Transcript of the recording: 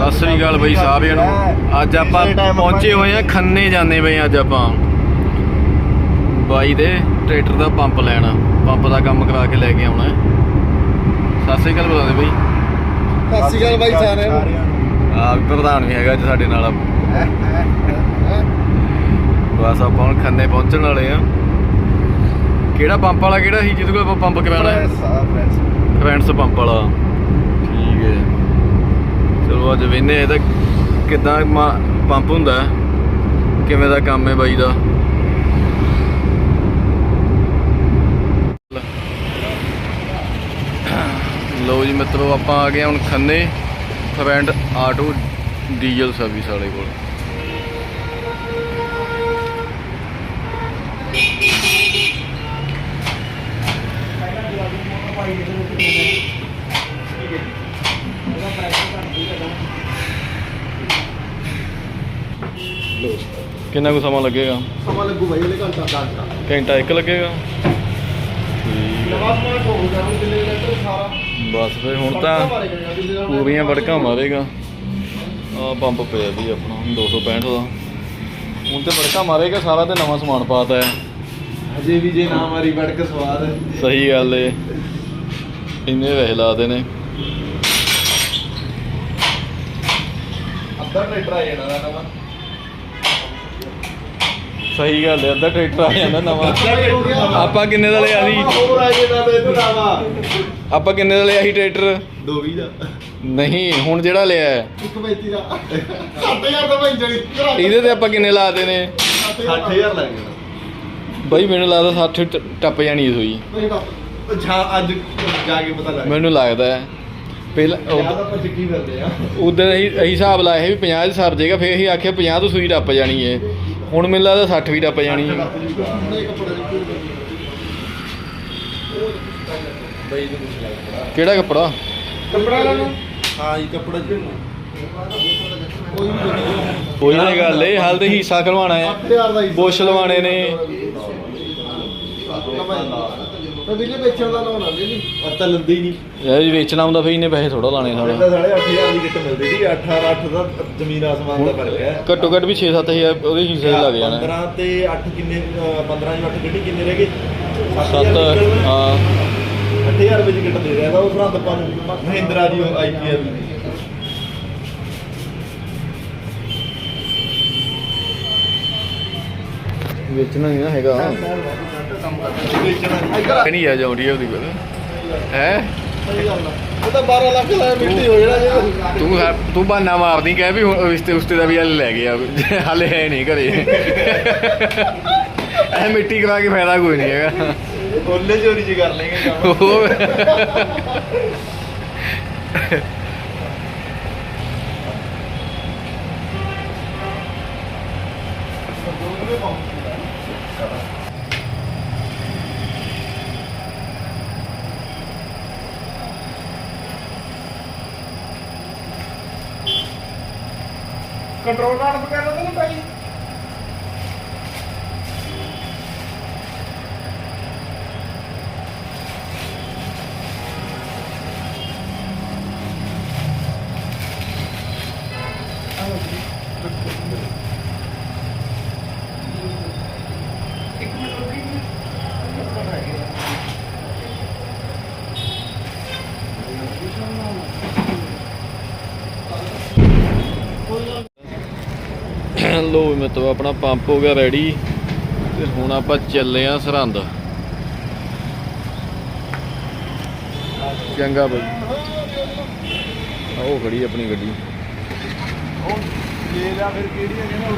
ਸਤਿ ਸ੍ਰੀ ਅਕਾਲ ਬਈ ਸਾਰਿਆਂ ਨੂੰ। ਅੱਜ ਆਪਾਂ ਪਹੁੰਚੇ ਹੋਏ ਆ ਖੰਨੇ ਜਾਂਦੇ ਬਈ ਅੱਜ ਆਪਾਂ। ਬਾਈ ਦੇ ਟਰੈਕਟਰ ਦਾ ਪੰਪ ਲੈਣਾ। ਪੰਪ ਦਾ ਕੰਮ ਕਰਾ ਕੇ ਲੈ ਕੇ ਆਉਣਾ ਹੈ। ਸਤਿ ਸ੍ਰੀ ਅਕਾਲ ਬੁਲਾ ਦੇ ਬਈ। ਸਤਿ ਸ਼੍ਰੀ ਅਕਾਲ ਬਾਈ ਸਾਰਿਆਂ ਨੂੰ। ਆ ਪ੍ਰਧਾਨ ਵੀ ਹੈਗਾ ਅੱਜ ਸਾਡੇ ਨਾਲ। ਬਸ ਆਪਾਂ ਹੁਣ ਖੰਨੇ ਪਹੁੰਚਣ ਵਾਲੇ ਆ। ਕਿਹੜਾ ਪੰਪ ਵਾਲਾ ਕਿਹੜਾ ਸੀ? ਜਿਹਦੇ ਕੋਲ ਆਪਾਂ ਪੰਪ ਕਰਾਉਣਾ ਹੈ। ਫਰੈਂਡਸ ਪੰਪ ਵਾਲਾ। ਚਲੋ ਅੱਜ ਵੇਨੇ ਇਹਦਾ ਕਿਦਾਂ ਪੰਪ ਹੁੰਦਾ ਕਿਵੇਂ ਦਾ ਕੰਮ ਹੈ ਬਾਈ ਦਾ? ਲੋ ਜੀ ਮਿੱਤਰੋ, ਆਪਾਂ ਆ ਗਏ ਹੁਣ ਖੰਨੇ ਫਰੈਂਡ ਆਟੋ ਡੀਜ਼ਲ ਸਰਵਿਸ ਵਾਲੇ ਕੋਲ। ਕਿੰਨਾ ਕੁ ਸਮਾਂ ਲੱਗੇਗਾ? ਸਮਾਂ ਲੱਗੂ ਬਾਈ ਇਹਦੇ ਘੰਟਾ ਘੰਟਾ। ਘੰਟਾ ਇੱਕ ਲੱਗੇਗਾ? ਲੈਟਰ ਬਸ ਫਿਰ ਹੁਣ ਤਾਂ ਪੂਰੀਆਂ ਵੜਕਾਂ ਮਾਰੇਗਾ। ਆ ਪੰਪ ਪਿਆ ਵੀ ਆਪਣਾ 265 ਦਾ। ਹੁਣ ਤੇ ਵੜਕਾਂ ਮਾਰੇਗਾ ਸਾਰਾ ਤੇ ਨਵਾਂ ਸਮਾਨ ਪਾਤਾ ਹੈ। ਅਜੇ ਵੀ ਜੇ ਨਾ ਮਾਰੀ ਵੜਕ ਸਵਾਦ। ਸਹੀ ਗੱਲ ਏ। ਇੰਨੇ ਵੈਸੇ ਲਾਦੇ ਨੇ ਅੱਧਾ ਟਰੈਕਟਰ ਆ ਜਾਣਾ ਦਾ ਨਵਾਂ ਸਹੀ ਗੱਲ ਏ ਅੱਧਾ ਟਰੈਕਟਰ ਆ ਜਾਂਦਾ ਨਵਾਂ। ਆਪਾਂ ਕਿੰਨੇ ਦਾ ਲਿਆ ਸੀ? ਹੋਰ ਆ ਤੇ ਆਪਾਂ ਕਿੰਨੇ ਦਾ ਲਿਆ ਸੀ ਟਰੈਕਟਰ? 220 ਦਾ। ਨਹੀਂ ਹੁਣ ਜਿਹੜਾ ਲਿਆ ਹੈ, 135 ਦਾ। 7000 ਦਾ ਭਾਈ ਜਣੀ। ਇਹਦੇ ਤੇ ਆਪਾਂ ਕਿੰਨੇ ਲਾਦੇ ਨੇ 60000 ਲੱਗ ਬਈ ਮੈਨੂੰ ਲੱਗਦਾ 60 ਟ- ਟੱਪ ਜਾਣੀ ਇਸ ਹੋਈ ਜਾਂ ਅੱਜ ਜਾ ਕੇ ਪਤਾ ਲੱਗ ਮੈਨੂੰ ਲੱਗਦਾ ਹੈ। ਪਹਿਲਾਂ ਯਾਦ ਆਪਾਂ ਚੱਕੀ ਫਿਰਦੇ ਆ। ਉਦੋਂ ਅਸੀਂ ਅਸੀਂ ਹਿਸਾਬ ਲਾਇਆ ਸੀ ਵੀ 50 ਚ ਸਰ ਜਾਏਗਾ ਫਿਰ ਅਸੀਂ ਆਖਿਆ 50 ਤੋਂ ਸੂਈ ਟੱਪ ਜਾਣੀ ਏ ਹੁਣ ਮੈਨੂੰ ਲੱਗਦਾ 60 ਵੀ ਟੱਪ ਜਾਣੀ ਬਈ ਨੂੰ ਲੱਗਦਾ ਕਿਹੜਾ ਕੱਪੜਾ? ਕੱਪੜਾ ਲੈਣਾ ਹਾਂ ਜੀ ਕੱਪੜਾ ਜੀ। ਕੋਈ ਨਹੀਂ ਗੱਲ ਏ ਹਾਲ ਤੇ ਹਿੱਸਾ ਖਲਵਾਣਾ ਹੈ 8000 ਦਾ ਹੀ ਬੁਸ਼ ਲਵਾਣੇ ਨੇ। ਵੇਚਣ ਦਾ ਲਾਉਣਾ ਨਹੀਂ ਪਰ ਤਾਂ ਲੰਦੀ ਨਹੀਂ। ਇਹ ਜੀ ਵੇਚਣਾ ਹੁੰਦਾ ਫਿਰ ਇਹਨੇ ਪੈਸੇ ਥੋੜਾ ਲਾਣੇ ਸਾਡੇ ਸਾਡਾ ਤਾਂ 8000 ਦੀ ਕਿੱਟ ਮਿਲਦੀ ਸੀ 8 8 ਦਾ ਜ਼ਮੀਨ ਆਸਮਾਨ ਦਾ ਫ਼ਰਕ ਹੈ। ਘੱਟੋ ਘੱਟ ਵੀ 6-7000 ਉਹਦੇ ਹਿੱਸੇ ਲੱਗ ਜਾਣਾ। 15 ਤੇ 8 ਕਿੰਨੇ 15 ਚ 8 ਗੱਡੀ ਕਿੰਨੇ ਰਹਿ ਗਏ? 7 ਹਾਂ। 8000 ਰੁਪਏ ਦੀ ਕਿੱਟ ਦੇ ਰਿਹਾ ਤਾਂ ਉਹ ਸਰਹੰਦ ਆਪਾਂ ਨੂੰ ਮਹਿੰਦਰਾ ਦੀ ਆਈਪੀਐਲ ਵੇਚਣਾ ਨਹੀਂ ਨਾ। ਹੈਗਾ ਵੇਚਣਾ ਨਹੀਂ ਆ ਜਾਉਂਦੀ ਉਹਦੀ ਹੈ? ਸਹੀ ਗੱਲ ਆ। ਇਹ ਤਾਂ 12 ਲੱਖ ਦਾ ਮਿੱਟੀ ਹੋ ਜਾਣਾ ਜੇ। ਤੂੰ ਤੂੰ ਬਹਾਨਾ ਮਾਰਦੀ ਕਹਿ ਵੀ ਹੁਣ ਰਿਸ਼ਤੇ ਉਸਤੇ ਦਾ ਵੀ ਹਲੇ ਲੈ ਗਿਆ ਹਲੇ ਹੈ ਨਹੀਂ ਘਰੇ। ਇਹ ਮਿੱਟੀ ਕਰਾ ਕੇ ਫਾਇਦਾ ਕੋਈ ਨਹੀਂ ਹੈਗਾ। ਉਹਲੇ ਚੋਰੀ ਚ ਕਰ ਲੇਗੇ ਕੰਮ। ਉਹ ਕੰਟਰੋਲ ਕਾਰਡ ਵਗੈਰਾ ਤਾਂ ਨਹੀਂ ਪਾਈ ਲੋ ਮਤਲਬ ਆਪਣਾ ਪੰਪ ਹੋ ਗਿਆ ਰੈਡੀ ਤੇ ਹੁਣ ਆਪਾਂ ਚੱਲੇ ਆ ਸਰਹੰਦ। ਚੰਗਾ ਬਈ। ਆਹ ਖੜੀ ਆਪਣੀ ਗੱਡੀ। ਜੇ ਲਿਆ ਫਿਰ ਕਿਹੜੀ ਹੈ ਕਹਿੰਦਾ ਉਹ